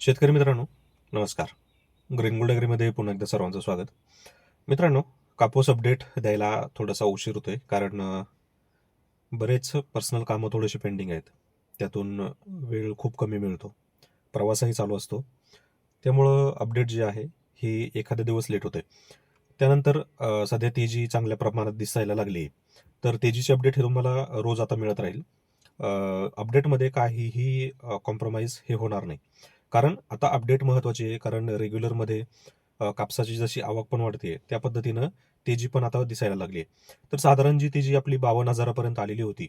शेतकरी मित्रांनो नमस्कार. ग्रीन गोल्ड पुन्हा एकदा सर्वांचं स्वागत. मित्रांनो कापूस अपडेट द्यायला थोडासा उशीर होतोय कारण बरेच पर्सनल कामं थोडेसे पेंडिंग आहेत. त्यातून वेळ खूप कमी मिळतो. प्रवासही चालू असतो. त्यामुळं अपडेट जे आहे ही एखादा दिवस लेट होते त्यानंतर सध्या तेजी चांगल्या प्रमाणात दिसायला लागली तर तेजीची अपडेट हे तुम्हाला रोज आता मिळत राहील. अपडेटमध्ये काहीही कॉम्प्रोमाइज हे होणार नाही. कारण आता अपडेट महत्वाची आहे कारण रेग्युलरमध्ये कापसाची जशी आवक पण वाढते त्या पद्धतीनं तेजी पण आता दिसायला लागली आहे तर साधारण जी तेजी आपली बावन्न हजारापर्यंत आलेली होती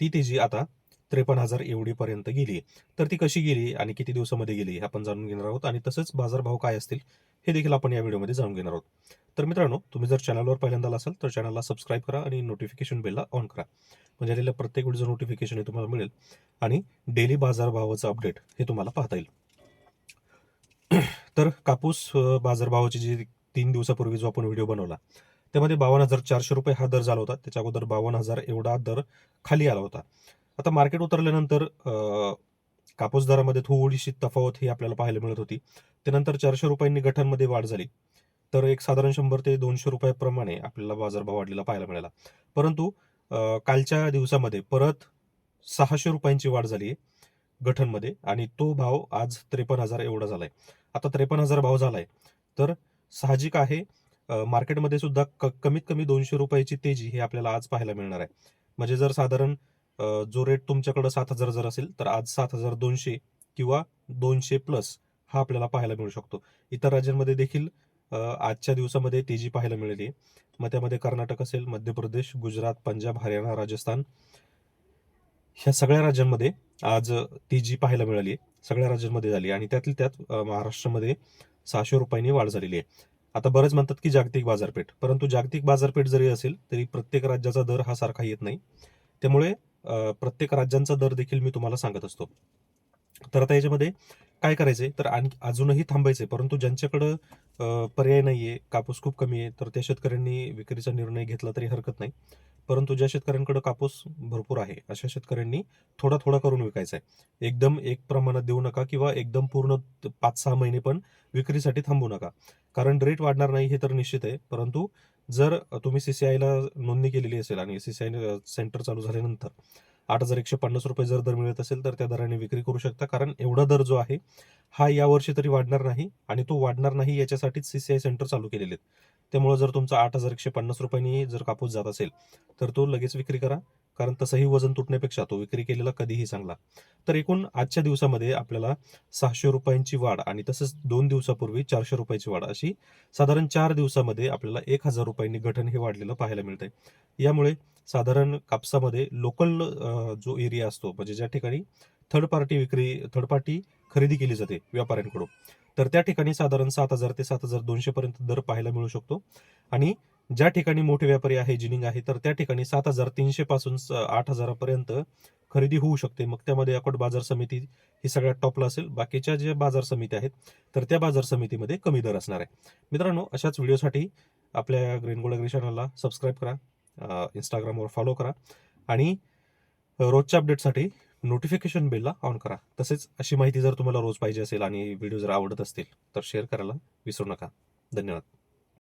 ती तेजी आता त्रेपन्न हजार एवढीपर्यंत गेली आहे तर ती कशी गेली आणि किती दिवसामध्ये गेली हे आपण जाणून घेणार आहोत. आणि तसंच बाजारभाव काय असतील हे देखील आपण या व्हिडिओमध्ये जाणून घेणार आहोत. तर मित्रांनो तुम्ही जर चॅनलवर पहिल्यांदा असाल तर चॅनलला सबस्क्राईब करा आणि नोटिफिकेशन बेलला ऑन करा. म्हणजे आलेल्या प्रत्येक व्हिडिओचं नोटिफिकेशन हे तुम्हाला मिळेल आणि डेली बाजारभावाचं अपडेट हे तुम्हाला पाहता येईल. तर कापूस बाजारभावाचे बाजारभावाची जी तीन दिवसापूर्वी जो आपण व्हिडिओ बनवला त्यामध्ये बावन्न हजार चारशे रुपये हा दर झाला होता. त्याच्या अगोदर बावन्न हजार एवढा दर खाली आला होता. आता मार्केट उतरल्यानंतर कापूस दरामध्ये थोडीशी तफावत ही आपल्याला पाहायला मिळत होती. त्यानंतर चारशे रुपयांनी गठांमध्ये वाढ झाली. तर एक साधारण शंभर ते दोनशे रुपयाप्रमाणे आपल्याला बाजारभाव वाढलेला पाहायला मिळाला. परंतु कालच्या दिवसामध्ये परत सहाशे रुपयांची वाढ झाली आहे गठनमध्ये आणि तो भाव आज त्रेपन्न हजार एवढा झालाय. आता त्रेपन्न हजार भाव झालाय. तर साहजिक आहे मार्केटमध्ये सुद्धा क- कमीत कमी दोनशे रुपयाची तेजी हे आपल्याला आज पाहायला मिळणार आहे. म्हणजे जर साधारण जो रेट तुमच्याकडे सात हजार जर असेल तर आज सात हजार दोनशे किंवा दोनशे प्लस हा आपल्याला पाहायला मिळू शकतो. इतर राज्यांमध्ये देखील आजच्या दिवसामध्ये तेजी पाहायला मिळाली आहे मग त्यामध्ये कर्नाटक असेल मध्य प्रदेश गुजरात पंजाब हरियाणा राजस्थान ह्या सगळ्या राज्यांमध्ये आज तेजी पाहायला मिळाली आहे. सगळ्या राज्यांमध्ये झाली आणि त्यातली त्यात महाराष्ट्रामध्ये सहाशे रुपयांनी वाढ झालेली आहे. आता बरेच म्हणतात की जागतिक बाजारपेठ परंतु जागतिक बाजारपेठ जरी असेल तरी प्रत्येक राज्याचा दर हा सारखा येत नाही. त्यामुळे प्रत्येक राज्यांचा दर देखील मी तुम्हाला सांगत असतो. तर आता याच्यामध्ये काय करायचे तर आणखी अजूनही थांबायचे परंतु ज्यांच्याकडं पर्याय नाही आहे कापूस खूप कमी आहे तर त्या शेतकऱ्यांनी विक्रीचा निर्णय घेतला तरी हरकत नाही. परंतु ज्या शेतकऱ्यांकडे कापूस भरपूर आहे अशा शेतकऱ्यांनी थोडा थोडा करून विकायचा आहे एकदम एक प्रमाणात देऊ नका किंवा एकदम पूर्ण पाच सहा महिने पण विक्रीसाठी थांबू नका. कारण रेट वाढणार नाही हे तर निश्चित आहे. परंतु जर तुम्ही सीसीआयला नोंदणी केलेली असेल आणि सीसीआय सेंटर चालू झाल्यानंतर आठ हजार एकशे पन्नास रुपये जर दर मिळत असेल तर त्या दराने विक्री करू शकता. कारण एवढा दर जो आहे हा यावर्षी तरी वाढणार नाही आणि तो वाढणार नाही याच्यासाठीच सीसीआय सेंटर चालू केलेले आहेत. त्यामुळे जर तुमचा आठ हजार एकशे पन्नास रुपयांनी जर कापूस जात असेल तर तो लगेच विक्री करा. कारण तसंही वजन तुटण्यापेक्षा तो विक्री केलेला कधीही चांगला. तर एकूण आजच्या दिवसामध्ये आपल्याला सहाशे रुपयांची वाढ आणि तसंच दोन दिवसापूर्वी चारशे रुपयाची वाढ अशी साधारण चार दिवसामध्ये आपल्याला एक हजार रुपयांनी गठन हे वाढलेलं पाहायला मिळतंय. यामुळे साधारण कापसामध्ये लोकल जो एरिया असतो म्हणजे ज्या ठिकाणी थर्ड पार्टी विक्री थर्ड पार्टी खरेदी केली जाते व्यापाऱ्यांकडून. तर त्या ठिकाणी साधारण सात हजार ते सात हजार दोनशे पर्यंत दर पाहायला मिळू शकतो. आणि ज्या ठिकाणी मोठे व्यापारी आहे जिनिंग आहे तर त्या ठिकाणी सात हजार तीनशे पासून स- आठ हजारापर्यंत खरेदी होऊ शकते. मग त्यामध्ये अकोट बाजार समिती ही सगळ्यात टॉपला असेल. बाकीच्या ज्या बाजार समिती आहेत तर त्या बाजार समितीमध्ये कमी दर असणार आहे. मित्रांनो अशाच व्हिडिओसाठी आपल्या ग्रीन गोल्ड चॅनलला सबस्क्राईब करा इंस्टाग्रामवर फॉलो करा आणि रोजच्या अपडेटसाठी नोटिफिकेशन बेलला ऑन करा. तसेच अशी माहिती जर तुम्हाला रोज पाहिजे असेल आणि व्हिडिओ जर आवडत असतील तर शेअर करायला विसरू नका. धन्यवाद.